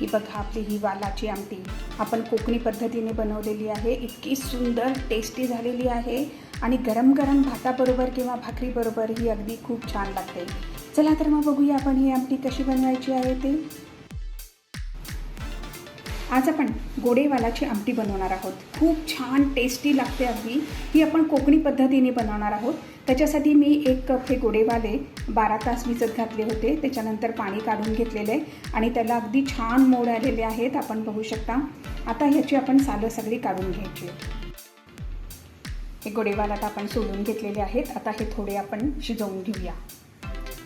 ही बघा आपली ही वालाची आमटी. आपण कोकणी पद्धतीने बनवलेली आहे. इतकी सुंदर टेस्टी झालेली आहे. आणि गरम गरम भाताबरोबर किंवा भाकरीबरोबर ही अगदी खूप छान लागते. चला तर मग बघूया आपण ही आमटी कशी बनवायची आहे ते. आज आपण गोडेवालाची आमटी बनवणार आहोत. खूप छान टेस्टी लागते अगदी. ही आपण कोकणी पद्धतीने बनवणार आहोत. त्याच्यासाठी मी एक कप हे गोडेवाले बारा तास भिजत घातले होते. त्याच्यानंतर पाणी काढून घेतलेले आणि त्याला अगदी छान मोड आलेले आहेत. आपण बघू शकता. आता ह्याची आपण सालं सगळी काढून घ्यायची हे गोडेवालात आपण सोलून घेतलेले आहेत. आता हे थोडे आपण शिजवून घेऊया.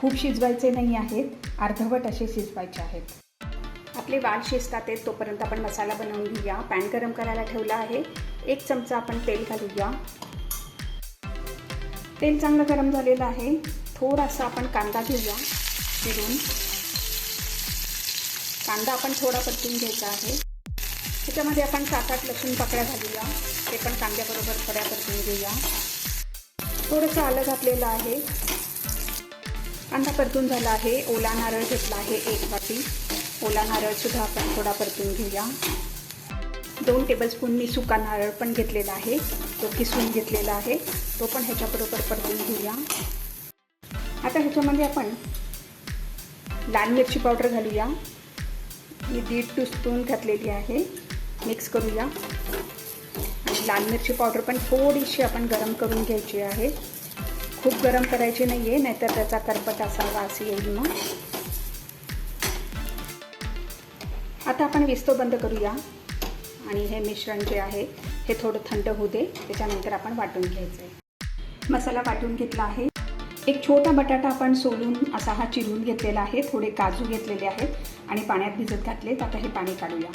खूप शिजवायचे नाही आहेत. अर्धवट असे शिजवायचे आहेत. आपले वाल शिजतात आहेत तोपर्यंत आपण मसाला बनवून घेऊया. पॅन गरम करायला ठेवला आहे. एक चमचा आपण तेल घालूया. तेल चांगलं गरम झालेलं आहे. थोडासा आपण कांदा घेऊया चिरून. कांदा आपण थोडा परतून घ्यायचा आहे. त्याच्यामध्ये आपण सात आठ लसूण पाकळ्या घालूया. ते पण कांद्याबरोबर थोड्या परतून घेऊया. थोडंसं आलं घातलेलं आहे. कांदा परतून झाला आहे. ओला नारळ घेतला आहे एक वाटी. ओला नारळसुद्धा आपण थोडा परतून घेऊया. दोन टेबलस्पून मी सुका नारळ पण घेतलेला आहे. तो किसून घेतलेला आहे. तो पण ह्याच्याबरोबर परतून घेऊया. आता ह्याच्यामध्ये आपण लाल मिरची पावडर घालूया. मी दीड टीस्पून घातलेली आहे. मिक्स करूया. आणि लाल मिरची पावडर पण थोडीशी आपण गरम करून घ्यायची आहे. खूप गरम करायची नाही आहे नाहीतर त्याचा करपट असा वास येईल मग आता आपण विस्तो बंद करूया. आणि हे मिश्रण जे आहे हे थोडं थंड होऊ दे. त्याच्यानंतर आपण वाटून घ्यायचं आहे मसाला वाटून घेतला आहे. एक छोटा बटाटा आपण सोलून असा हा चिरून घेतलेला आहे. थोडे काजू घेतलेले आहेत आणि पाण्यात भिजत घातलेत. आता हे पाणी काढूया.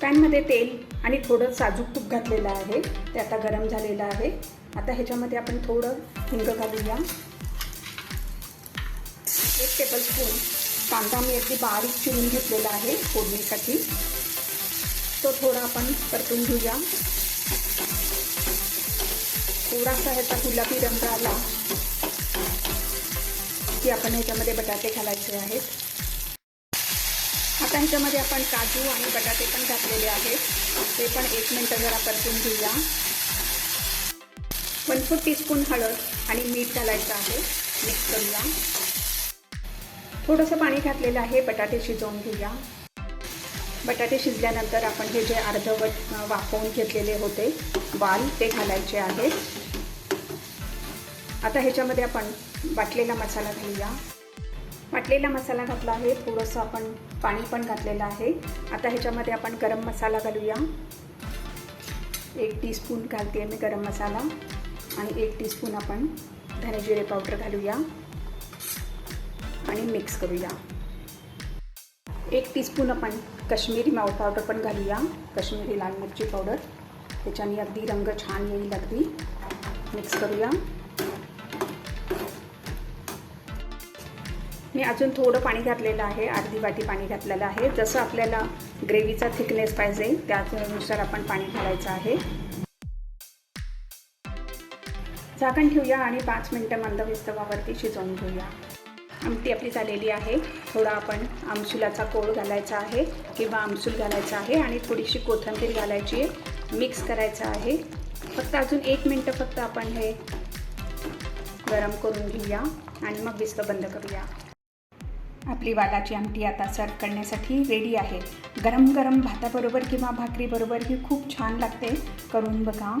पॅनमध्ये तेल आणि थोडं साजूक तूप घातलेलं आहे. ते आता गरम झालेलं आहे. आता ह्याच्यामध्ये आपण थोडं हिंग घालूया. एक टेबलस्पून कांदा मी अगदी बारीक चिरून घेतलेला आहे. फोडणीसाठी. तो थोडा आपण परतून घेऊया. थोडासा ह्याचा गुलाबी रंग आला की आपण ह्याच्यामध्ये बटाटे घालायचे आहेत. आता ह्याच्यामध्ये आपण काजू आणि बटाटे पण घातलेले आहेत. ते पण एक मिनटं जरा परतून घेऊया. वन फोर टीस्पून हळद आणि मीठ घालायचं आहे. मिक्स करूया. थोडंसं पाणी घातलेलं आहे. बटाटे शिजवून घेऊया. बटाटे शिजल्यानंतर आपण हे जे अर्धवट वाफवून घेतलेले होते वाल ते घालायचे आहेत. आता ह्याच्यामध्ये आपण वाटलेला मसाला घालूया. वाटलेला मसाला घातला आहे थोडंसं आपण पाणी पण घातलेलं आहे. आता ह्याच्यामध्ये आपण गरम मसाला घालूया. एक टीस्पून घालते आहे मी गरम मसाला आणि एक टीस्पून आपण धने जिरे पावडर घालूया आणि मिक्स करूया. एक टीस्पून आपण कश्मीरी माव पावडर पण घालूया. कश्मीरी लाल मिरची पावडर त्याच्याने अगदी रंग छान येईल अगदी. मिक्स करूया. मी अजून थोडं पाणी घातलेलं आहे अर्धी वाटी पाणी घातलेलं आहे. जसं आपल्याला ग्रेव्हीचा थिकनेस पाहिजे त्यानुसार आपण पाणी घालायचं आहे. झाकण ठेवूया आणि पाच मिनटं मंद विस्तवावरती शिजवून घेऊया. आमटी आपली झालेली आहे. थोडा आपण आमसुलाचा कोळ घालायचा आहे किंवा आमसूल घालायचा आहे आणि थोडीशी कोथिंबीर घालायची आहे. मिक्स करायचं आहे. फक्त अजून एक मिनटं फक्त आपण हे गरम करून घेऊया आणि मग विस्त बंद करूया. आपली वालाची आमटी आता सर्व करण्यासाठी रेडी आहे. गरम गरम भाताबरोबर किंवा भाकरीबरोबर ही खूप छान लागते. करून बघा.